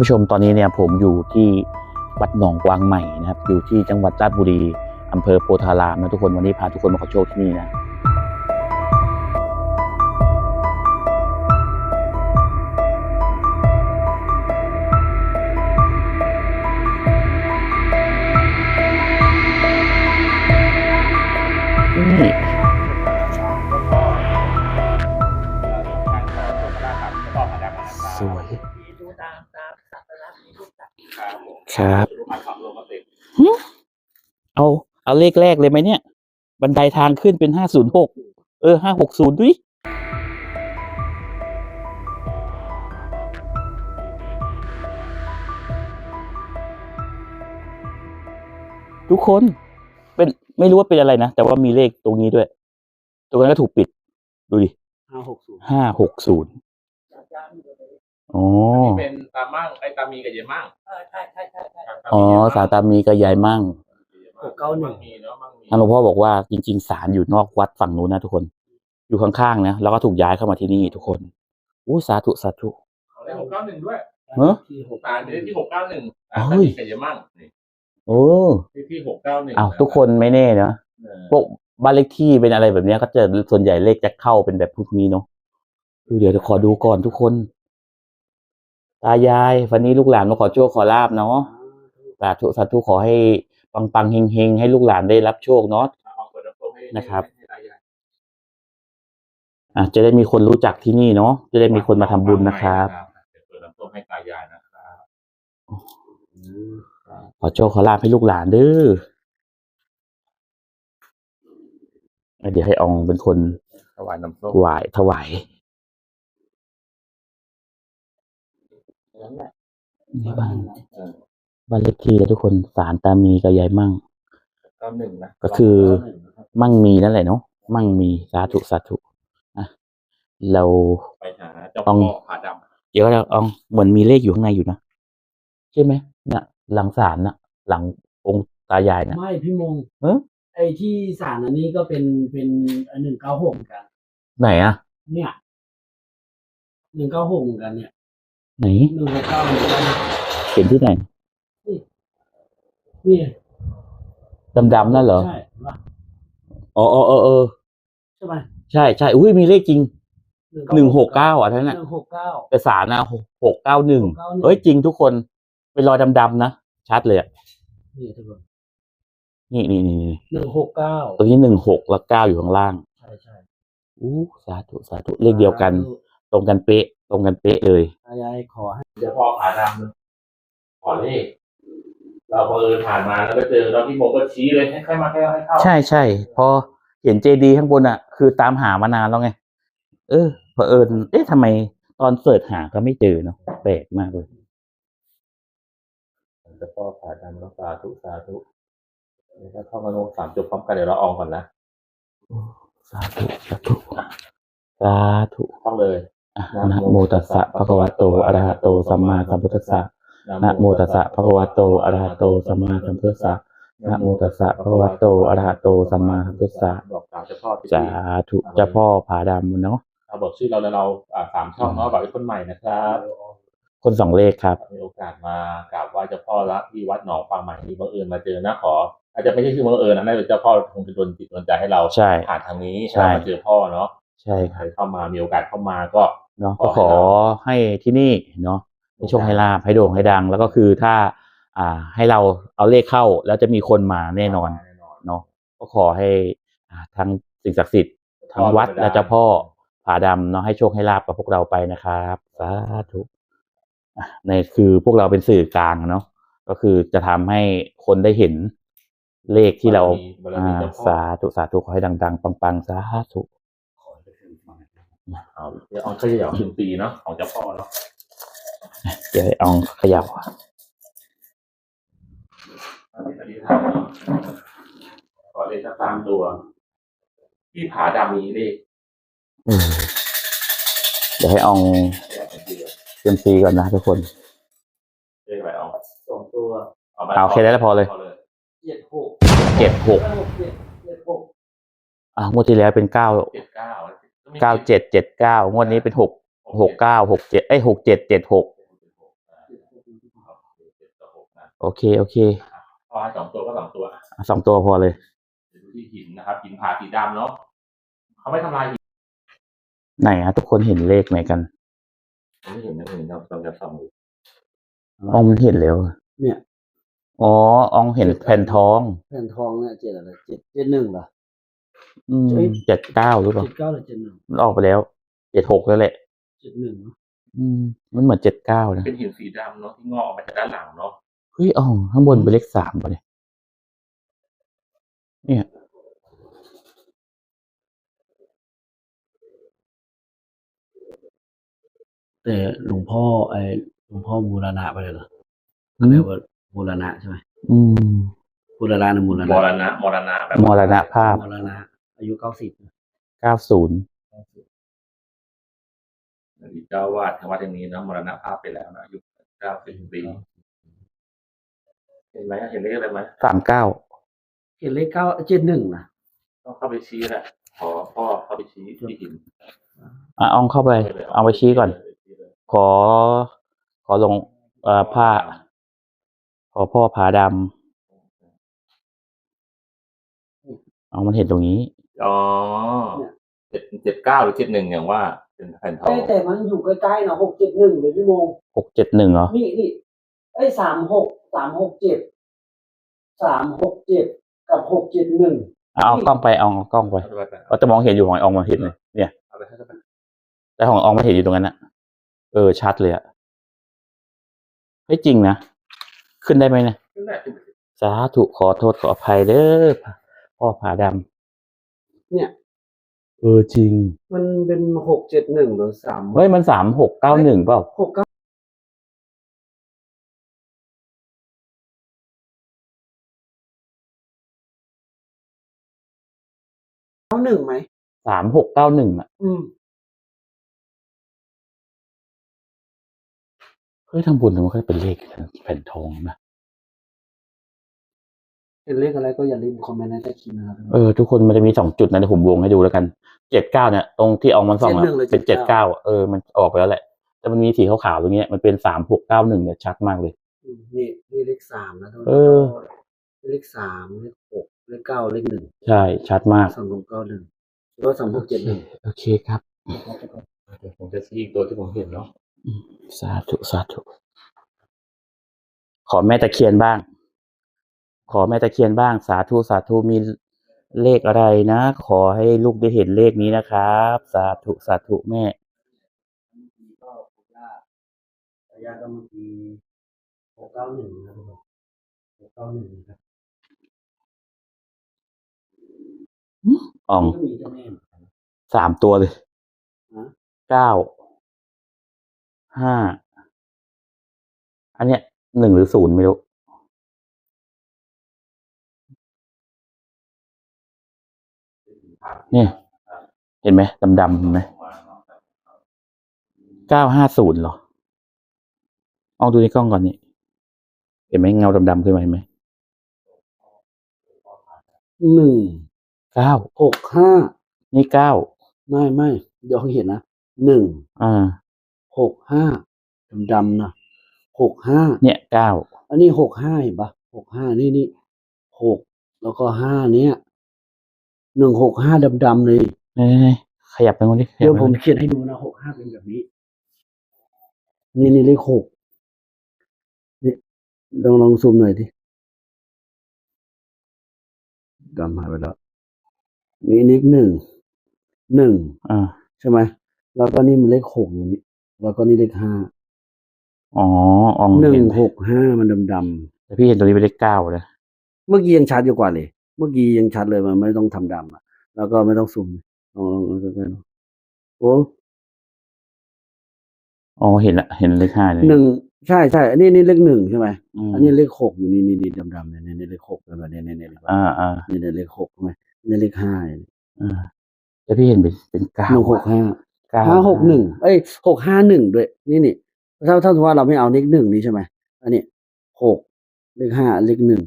านผู้ชมตอนนี้เนี่ยผมอยู่ที่วัดหนองกวางใหม่นะครับ อยู่ที่จังหวัดราชบุรีอำเภอโพธารามนะทุกคนวันนี้พาทุกคนมาขอโชคที่นี่นะนี่ เอาเอาเลขแรกเลยไหมเนี่ย บันไดทางขึ้นเป็นห้าศูนย์หกเออห้าหกศูนย์ด้วยทุกคนเป็นไม่รู้ว่าเป็นอะไรนะ แต่ว่ามีเลขตรงนี้ด้วย ตรงนั้นก็ถูกปิด ดูดิห้าหกศูนย์ห้าหกศูนย์อ๋อนี่เป็นตามั่งไอ้ตามีกับเยมั่งเออใช่ใช่ใช่ใช่อ๋อสาตามีกับยายมั่ง หกเก้าหนึ่งมีเนาะมั่งมีท่านหลวงพ่อบอกว่าจริงๆศาลอยู่นอกวัดฝั่งนู้นนะทุกคน อยู่ข้างๆนะแล้วก็ถูกย้ายเข้ามาที่นี่ทุกคนอู้สาธุสาธุเอาได้หกเก้าหนึ่งด้วยเนอะที่หกตาเป็นที่หกเก้าหนึ่งโอ้ตายมีกับเยมั่งนี่โอ้ที่ที่หกเก้าหนึ่งอ้าวทุกคนไม่แน่เนาะพวกบ้านเลขที่เป็นอะไรแบบเนี้ยก็จะส่วนใหญ่เลขจะเข้าเป็นแบบพวกนี้เนาะดูเดี๋ยวจะขอดูก่อนทุกคน ตายาย วันนี้ลูกหลานมาขอโชคขอลาบเนาะสาธุสาธุขอให้ ปังปังๆเฮงเฮงๆให้ลูกหลานได้รับโชคเนาะเอาเปิดลำโพงให้นะครับให้ตายายอะจะได้มีคนรู้จักที่นี่เนาะจะได้มีคนมาทำบุญนะครับเดี๋ยวเปิดลำโพงให้ตายายนะครับขอโชคขอลาบให้ลูกหลานเด้ออะเดี๋ยวให้อองเป็นคนถวายน้ำส้มถวายถวายนี่บ้านเออ บ้านเลขที่แล้วทุกคนสารตามีกับยายมั่ง เก้าหนึ่งนะก็คือ เก้าหนึ่งนะครับมั่งมีนั่นแหละเนาะมั่งมีสาธุสาธุอะเรา ไปหาเจ้าต้พ่อองผาดำเดี๋ยวเราอองเหมือนมีเลขอยู่ข้างในอยู่นะใช่ไหมเนี่ยหลังศาลน่ะ หลังองค์ตายายน่ะ ไม่พี่มงเอ้อ ไอ้ที่สารอันนี้ก็เป็นเป็นหนึ่งเก้าหกกัน ไหนอะ เนี่ยหนึ่งเก้าหกกันเนี่ยไหนหนึ่งหกเก้าเหมือนกันเขียนที่ไหน นี่ดำๆนั่นเหรอ ใช่ปะอ๋ออ๋อเออเออใช่ไหมใช่ใช่อุ้ยมีเลขจริงหนึ่งหกเก้าอะท่านหน่ะนึ่งหกเก้าแต่สารนะหกเก้าหนึ่ง691เอ้ยจริงทุกคนเป็นรอยดำๆนะชัดเลยอะนี่ทุกคนนี่นี่นี่นี่หนึ่งหกเก้าตัวนี้หนึ่งหกแล้วเก้าอยู่ข้างล่าง ใช่ใช่อู้สาธุสาธุเลขเดียวกัน ตรงกันเป๊ะ ตรงกันเป๊ะเลยตายายขอให้เจ้าพ่อผาดำขอเลข เราพอเผอิญผ่านมาแล้วก็เจอแล้วพี่โมก็ชี้เลยให้ใครมาให้ให้เข้าใช่ใช่พอเห็นเจดีข้างบนอะ คือตามหามานานแล้วไง เออเผอิญเอ๊ะทำไมตอนเสิร์ชหาก็ไม่เจอเนาะแปลกมากเลยเจ้าพ่อผาดำแล้วสาธุสาธุถ้าเข้ามาลงสามจบพร้อมกันเดี๋ยวเราอองก่อนนะสาธุสาธุสาธุท่องเลยอะนะโมตัสสะภะคะวะโตอะระหะโตสัมมาสัมพุทธัสสะ นะโมตัสสะภะคะวะโตอะระหะโตสัมมาสัมพุทธัสสะนะโมตัสสะภะคะวะโตอะระหะโตสัมมาสัมพุทธัสสะบอกกล่าวเจ้าพ่อสาธุเจ้าพ่อผาดำเนาะเราบอกชื่อเราแล้วเราอ่าสามช่องเนาะบอกเป็นคนใหม่นะครับ คนสองเลขครับมีโอกาสมากราบไหว้เจ้าพ่อละที่วัดหนองฟางใหม่นี่บังเอิญมาเจอนะขอ อาจจะไม่ใช่ชื่อบังเอิญนะน่าจะเจ้าพ่อคงจะโดนจิตโดนใจให้เราใช่ผ่านทางนี้ใช่เรามาเจอพ่อเนาะใช่ใคครรับเข้ามามีโอกาสเข้ามาก็เนาะก็ขอให้ที่นี่เนาะ ให้โชคให้ลาภให้โด่งให้ดัง แล้วก็คือถ้า อ่า ให้เราเอาเลขเข้าแล้วจะมีคนมาแน่นอนแน่นอนเนาะก็ขอให้อ่าทั้งสิ่งศักดิ์สิทธิ์ทั้งวัดและเจ้าพ่อผาดำเนาะให้โชคให้ลาบกับพวกเราไปนะครับสาธุอะในคือพวกเราเป็นสื่อกลางเนาะก็คือจะทำให้คนได้เห็นเลขที่เราบารมีอ่าเจ้าพ่อสาธุสาธุขอให้ดัง ๆ ปังๆสาธุเอาเดี๋ยวเอาเขย่าถึงปีเนาะของเจ้าพ่อเนาะ เดี๋ยวให้อองเขยับอธิษฐานขอเลขสักสามตัว ที่ผาดำมีเลขเออเดี๋ยวให้อองเตรียมซีก่อนนะทุกคนเลขอะไรเอาสองตัวเอามาเอาแค่นั้นแล้วพอเลยเจ็ดหกเจ็ดหกเจ็ดเจ็ดหกอะงวดที่แล้วเป็นเก้าเจ็ดเก้าเก้าเจ็ดเจ็ดเก้างวดนี้เป็นหกหกเก้าหกเจ็ดไอ้หกเจ็ดเจ็ดหก โอเค โอเคพอให้สองตัวก็สองตัวอะสองตัวพอเลยเดี๋ยวดูที่หินนะครับหินผาสีดำเนาะเขาไม่ทำลายหินไหนอะทุกคนเห็นเลขไหมกันไม่เห็นนะไม่เห็นเราเราจะส่องดูอองมันเห็นแล้วเนี่ยอ๋ออองเห็นแผ่นทอง แผ่นทองเนี่ยเจ็ดอะไรเจ็ดเจ็ดหนึ่งเหรออืมเอ้ยเจ็ดเก้าหรือเปล่าเจ็ดเก้าหรือเจ็ดหนึ่งมันออกไปแล้วเจ็ดหกแล้วแหละเจ็ดหนึ่งเนอะอืมมันเหมือนเจ็ดเก้านะเป็นหินสีดำเนาะที่งอกออกมาจากด้านหลังเนาะเฮ้ยอ๋องข้างบนเป็นเลขสามป่ะเนี่ยเนี่ยแต่หลวงพ่อไอ้หลวงพ่อบูรณะไปเลยเหรออืเรียมกว่าบูรณะใช่ไหมอืมบูรณะนะบูรมณะรณะมรณะแบบมรณภาพบูรณะ อายุเก้าสิบเก้าศูนย์อดีตเจ้าวาดทางวัดแห่งนี้เนาะมรณภาพไปแล้วนะอายุเก้าสิบปี เห็นไหมเห็นเลขอะไรไหมสามเก้าเห็นเลขเก้าเจ็ดหนึ่งนะต้องเข้าไปชี้แหละขอพ่อเข้าไปชี้ที่หินอะอองเข้าไป เอาไปชี้ก่อน ขอ ขอลงเอ่อผ้า ขอพ่อผาดำเอามันเห็นตรงนี้ อ๋อเจ็ดเจ็ดเก้าหรือเจ็ดหนึ่งอย่างว่าเป็นแผ่นทองแต่แต่มันอยู่ใกล้ๆนะหกเจ็ดหนึ่งเลยพี่โมงหกเจ็ดหนึ่งเหรอ นี่นี่ไอ้สามหก สามหกเจ็ดสามหกเจ็ดกับหกเจ็ดหนึ่งเอาเอากล้องไปเอาเอากล้องไปเอาไปไปเราจะมองเห็นอยู่ของไออองมันเห็นเลยเนี่ยเอาไปให้เขาไปแต่ของอองมันเห็นอยู่ตรงนั้นนะเออชัดเลยอะเฮ้ยจริงนะขึ้นได้ไหมเนะขึ้นได้ขึ้นได้สาธุขอโทษขออภัยเด้อพ่อผาดำเนี่ย เออจริง มันเป็นหกเจ็ดหนึ่งหรือสามเฮ้ยมันสามหกเก้าหนึ่งเปล่าหกเก้า นึ่งไหมสามหกเก้าหนึ่งอะอืมเฮ้ยทำบุญมันก็เป็นเลขแผ่นทองนะเป็นเลขอะไรก็อย่าลืมคอมเมนต์ในใต้คลิปนะครับเออทุกคนมันจะมีสองจุดนะเดี๋ยวผมวงให้ดูแล้วกันเจ็ดเก้าเนี่ย ตรงที่ออกมันสองอะ71หรือเป็นเจ็ดเก้า79เออมันออกไปแล้วแหละ แต่มันมีสีขาวๆตรงเนี้ยมันเป็นสามหกเก้าหนึ่งเนี่ยชัดมากเลยอืมนี่นี่เลขสามนะทุกคนเออเลขสามเลขหก เลขเก้าเลขหนึ่งใช่ ชัดมากสามหกเก้าหนึ่งแล้วก็สามหกเจ็ดหนึ่งโอเคครับ เดี๋ยวผมจะชี้อีกตัวที่ผมเห็นเนาะสาธุ สาธุ ขอแม่ตะเคียนบ้าง ขอแม่ตะเคียนบ้าง สาธุ สาธุ มีเลขอะไรนะ ขอให้ลูกได้เห็นเลขนี้นะครับ สาธุ สาธุ แม่ก็หกย่าแต่ย่าก็เมื่อกี้หกเก้าหนึ่งนะครับทุกคนหกเก้าหนึ่งนะครับ อ่องก็มีเจ้าแม่เหมือนกันสามตัวเลยฮะเก้าห้าอันเนี้ยหนึ่งหรือศูนย์ไม่รู้เนี่ยเห็นไหมดำๆเห็นไหมเก้าห้าศูนย์เหรอเอาดูในกล้องก่อนนี่เห็นไหมเงาดำๆขึ้นมาเห็นไหมหนึ่ง เก้าหกห้านี่เก้าไม่ไม่เดี๋ยวเขาเห็นนะหนึ่งอ่าหกห้าดำๆนะหกห้าเนี่ยเก้าอันนี้หกห้าเห็นปะหกห้านี่นี่หกแล้วก็ห้าเนี้ยหนึ่งหกห้าดำๆเลยนี่ๆๆขยับไปตรงนี้ขยัเดี๋ยวบไปผตรมงนี้เขียนให้ดูนะหกห้าเป็นแบบนี้ นี่นี่เลขหกนี่ลองลองซูมหน่อยดิดำหายไปแล้ว นี่เลขหนึ่งหนึ่งอ่าใช่ไหมแล้วก็นี่มันเลขหกอยู่นี่แล้วก็นี่เลขห้าอ๋ออองหนึ่งเห็นหกห้ามันดำๆแต่พี่เห็นตรงนี้เป็นเลขเก้านะเมื่อกี้ยังชัดอยู่กว่าเลย เมื่อกี้ยังชัดเลยมันไม่ต้องทำดำอะ แล้วก็ไม่ต้องซูมลองลองลองใกล้ๆลองโอ้อ๋อเห็นละเห็นเลขห้าเลยหนึ่งใช่ใช่อันนี้นี่เลขหนึ่งใช่ไหมมอันนี้เลขหกอยู่นี่นี่นี่ดำๆเนี่ยนี่นี่เลขหกแบบนี้นี่นี่นี่อ่าอ่านี่นี่เลขหกใช่ไหม นี่เลขห้าอ่าแต่พี่เห็นเป็นเป็นเก้าหนึ่งหกห้าเก้าห้าหกหนึ่งเอ้ยหกห้าหนึ่งด้วย นี่นี่ถ้าถ้าสมมติว่าเราไม่เอาเลขหนึ่งนี้ใช่ไหมอันนี้หกเลขห้าเลขหนึ่ง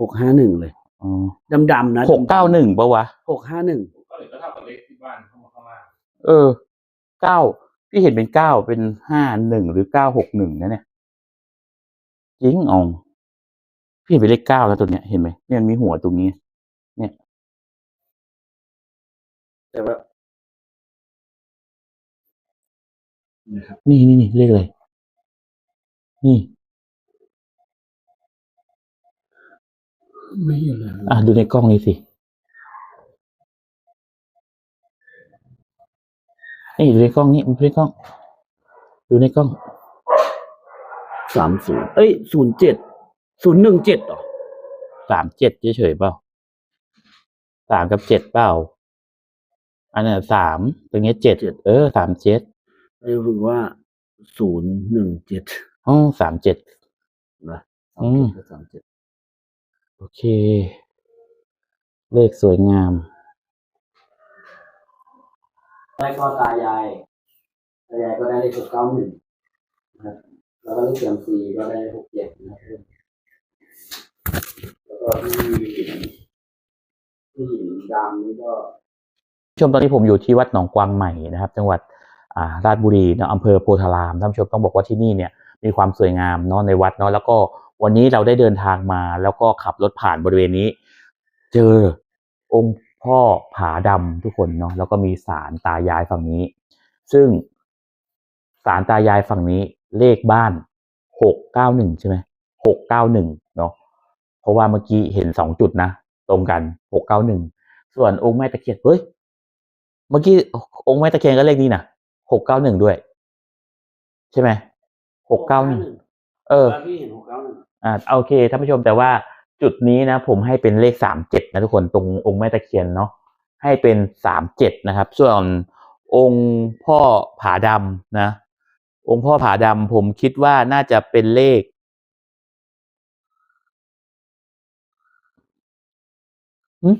หกห้าหนึ่งเลยอ๋อดำๆนะหกเก้าหนึ่งปะวะหกห้าหนึ่งก็เลยก็เท่ากับเลขที่บ้านเข้ามาเข้ามาเออเก้าพี่เห็นเป็นเก้าเป็นห้าหนึ่งหรือเก้าหกหนึ่งนะเนี่ยจริงอ๋องพี่เห็นเป็นเลขเก้าแล้วตัวเนี้ยเห็นไหมเนี่ยมันมีหัวตรงนี้ แต่ว่านี่นี่นี่เลขอะไร นี่ ไม่เห็นเลยอะดูในกล้องนี้สิ นี่ดูในกล้องนี้ดูในกล้อง ดูในกล้อง สามศูนย์เอ้ยศูนย์เจ็ดศูนย์หนึ่งเจ็ดหรอสามเจ็ดเฉยๆเปล่าสามกับเจ็ดเปล่า อันนั้นสามตรงนี้เจ็ดเออสามเจ็ดไอ้รู้ว่าศูนย์หนึ่งเจ็ดอ๋อสามเจ็ดนะอืมสามเจ็ดโอเค เลขสวยงามได้ก็ตายายตายายก็ได้เลขหกเก้าหนึ่งนะครับแล้วก็เลขเสียมซีก็ได้หกเจ็ดนะครับแล้วก็ที่ที่หินดำนี่ก็ ชมตอนนี้ผมอยู่ที่วัดหนองกวางใหม่นะครับ จังหวัดาราชบุรีนะอำเภอโพธารามท่านผู้ชมต้องบอกว่าที่นี่เนี่ยมีความสวยงามเนาะในวัดเนาะแล้วก็วันนี้เราได้เดินทางมาแล้วก็ขับรถผ่านบริเวณนี้ เจอองค์พ่อผาดำทุกคนเนาะแล้วก็มีศาลตายายฝั่งนี้ ซึ่งศาลตายายฝั่งนี้เลขบ้านหกเก้าหนึ่งใช่ไหมหกเก้าหนึ่งเนาะเพราะว่าเมื่อกี้เห็นสองจุดนะ ตรงกันหกเก้าหนึ่งส่วนองค์แม่ตะเคียนเฮ้ย เมื่อกี้องค์แม่ตะเคียนก็เลขนี้นะหกเก้าหนึ่งด้วย ใช่ไหมหกเก้าหนึ่งเออพี่เห็นหกเก้าหนึ่งอ่าโอเคท่านผู้ชมแต่ว่าจุดนี้นะ ผมให้เป็นเลขสามเจ็ดนะทุกคนตรงองค์แม่ตะเคียนเนาะให้เป็นสามเจ็ดนะครับ ส่วนองค์พ่อผาดำนะ องค์พ่อผาดำผมคิดว่าน่าจะเป็นเลขอืม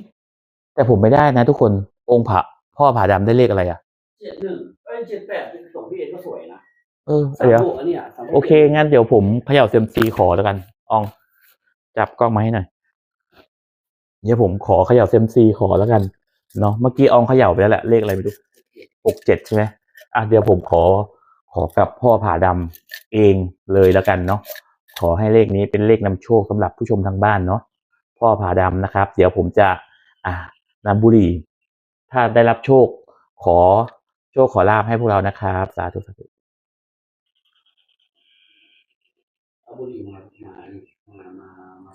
แต่ผมไม่ได้นะทุกคนองค์ผา พ่อผาดำได้เลขอะไรอะเจ็ดหนึ่งเอ้ยเจ็ดแปดที่ส่งพี่เอ็นก็สวยนะเออสามเดี๋ยวบวกอันเนี้ยสามบวกโอเค งั้นเดี๋ยวผมเขย่าเซยมซีขอแล้วกันออง จับกล้องมาให้หน่อย เดี๋ยวผมขอเขย่าเซยมซีขอแล้วกัน เนาะ เมื่อกี้อองเขย่าไปแล้วแหละ เลขอะไรไม่รู้หกเจ็ดใช่ไหมอะ เดี๋ยวผมขอ ขอกับพ่อผาดำเองเลยแล้วกันเนาะ ขอให้เลขนี้เป็นเลขนำโชคสำหรับผู้ชมทางบ้านเนาะ พ่อผาดำนะครับ เดี๋ยวผมจะ อ่านำบุหรี่ ถ้าได้รับโชคขอโชคขอลาบให้พวกเรานะครับ สาธุสาธุเอาบุรีมามามามา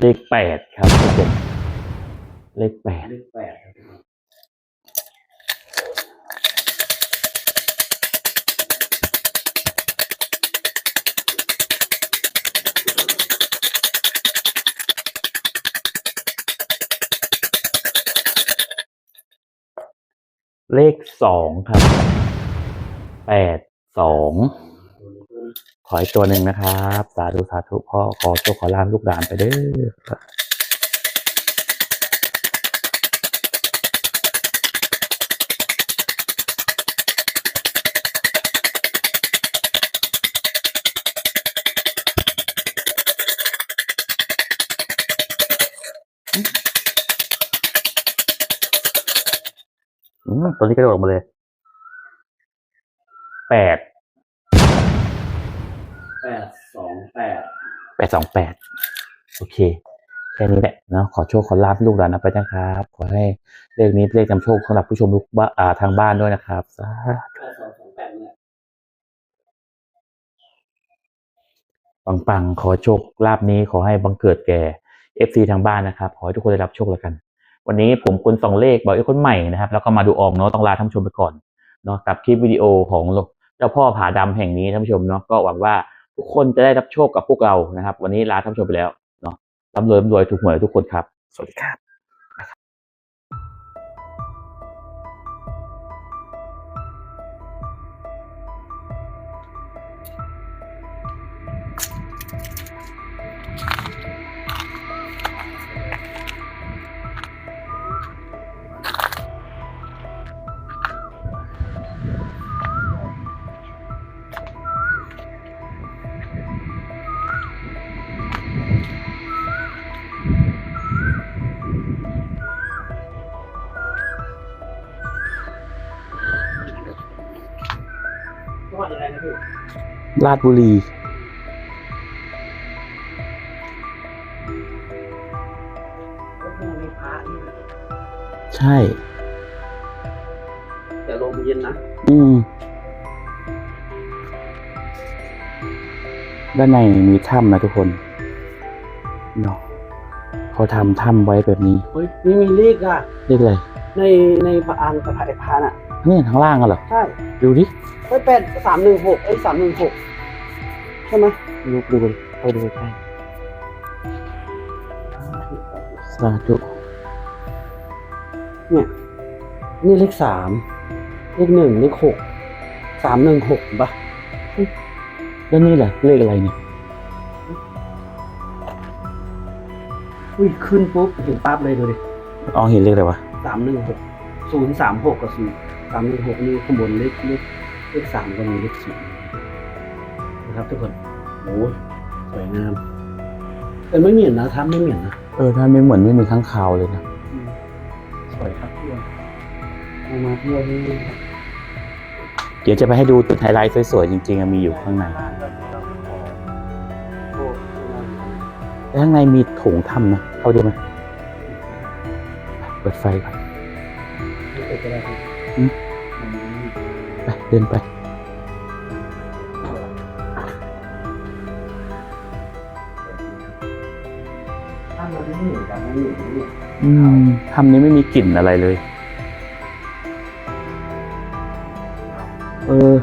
เลขแปดครับ เลขแปดเลขแปดครับ เลขสองครับแปดสองขออีกตัวหนึ่งนะครับ สาธุสาธุพ่อขอโชคขอลาบลูกหลานไปเด้อ ตัวนี้กระโดดออกมาเลย แปด แปดสองแปดแปดสองแปด โอเค แค่นี้แหละเนาะ ขอโชคขอลาบลูกหลานนะไปนะครับ ขอให้เลขนี้เป็นเลขนำโชคสำหรับผู้ชมทุกบ้านอ่าทางบ้านด้วยนะครับสาธุแปดสองสองแปดเนี่ยปังๆ ขอโชคลาบนี้ขอให้บังเกิดแก่เอฟซีทางบ้านนะครับ ขอให้ทุกคนได้รับโชคแล้วกัน วันนี้ผมคุณสองเลขบอกไอ้คนใหม่นะครับ แล้วก็มาดูออกเนาะต้องลาท่านผู้ชมไปก่อนเนาะกับคลิปวิดีโอของเจ้าพ่อผาดำแห่งนี้ท่านผู้ชมเนาะก็หวังว่าทุกคนจะได้รับโชคกับพวกเรานะครับ วันนี้ลาท่านผู้ชมไปแล้วเนาะร่ำรวยร่ำรวยถูกหวยทุกคนครับ สวัสดีครับ ราชบุรีมีพระนี่ใช่ แต่ลมเย็นนะ อืม ด้านในมีถ้ำนะทุกคนเนาะเขาทำถ้ำไว้แบบนี้ เฮ้ยนี่มีเลขอะ เรียกอะไร ในในพระอันกับพระไอพานอะนี่ข้างล่างอะเหรอ ใช่ ดูดิ เฮ้ยแปดสามหนึ่งหกไอ้สามหนึ่งหก ใช่ไหมดูดูไปดูใกล้สาธุเนี่ยนี่เลขสามเลขหนึ่งเลขหกสามหนึ่งหกปะแล้วนี่แหละเลขอะไรเนี่ยอุ้ยขึ้นปุ๊บเห็นปั๊บเลยดูดิอ๋อเห็นเลขอะไรวะสามหนึ่งหกศูนย์สามหกกับศูนย์สามหนึ่งหกนี่ข้างบนเลขเลขเลขสามก็มีเลขศูนย์นะ ครับทุกคนโอ้ยสวยงามแต่ไม่เหม็นนะทับไม่เหม็นนะเออถ้าไม่เหมือนไม่มีข้างคาวเลยนะอืมสวยครับทุกคนเอามาเที่ยวที่นี่เดี๋ยวจะไปให้ดูจุดไฮไลท์สวยๆจริงๆอะมีอยู่ข้างในโอ้แล้วข้างในมีโถงถ้ำนะเข้าดูไหมเปิดไฟก่อนไม่เป็นไรครับอืมไปเดินไป อืมถ้ำนี้ไม่มีกลิ่นอะไรเลย เออ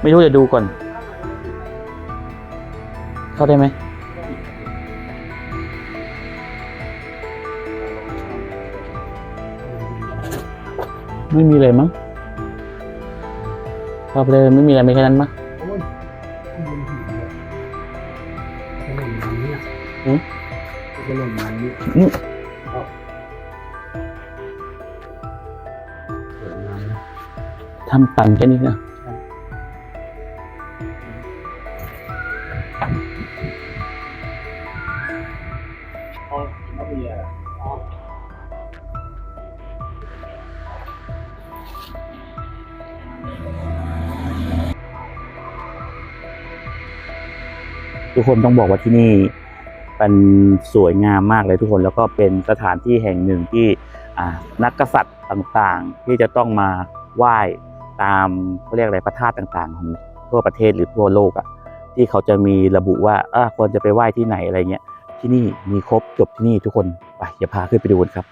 ไม่รู้จะดูก่อน เข้าได้ไหมไม่มีเลยมั้งเข้าไปเลยไม่มีอะไรไม่แค่นั้นมั้ง นี่สวยงามนะทำตันแค่นี้นะอ๋อไม่มีอะไรอ๋อทุกคนต้องบอกว่าที่นี่ เป็นสวยงามมากเลยทุกคน แล้วก็เป็นสถานที่แห่งหนึ่งที่นักกษัตริย์ต่างๆ ที่จะต้องมาไหว้ตามเขาเรียกอะไรพระธาตุต่างๆ ของทั่วประเทศหรือทั่วโลกอะ่ะที่เขาจะมีระบุว่าควรจะไปไหว้ที่ไหนอะไรเงี้ยที่นี่มีครบจบที่นี่ทุกคนไปอย่าพาขึ้นไปดูกันครับ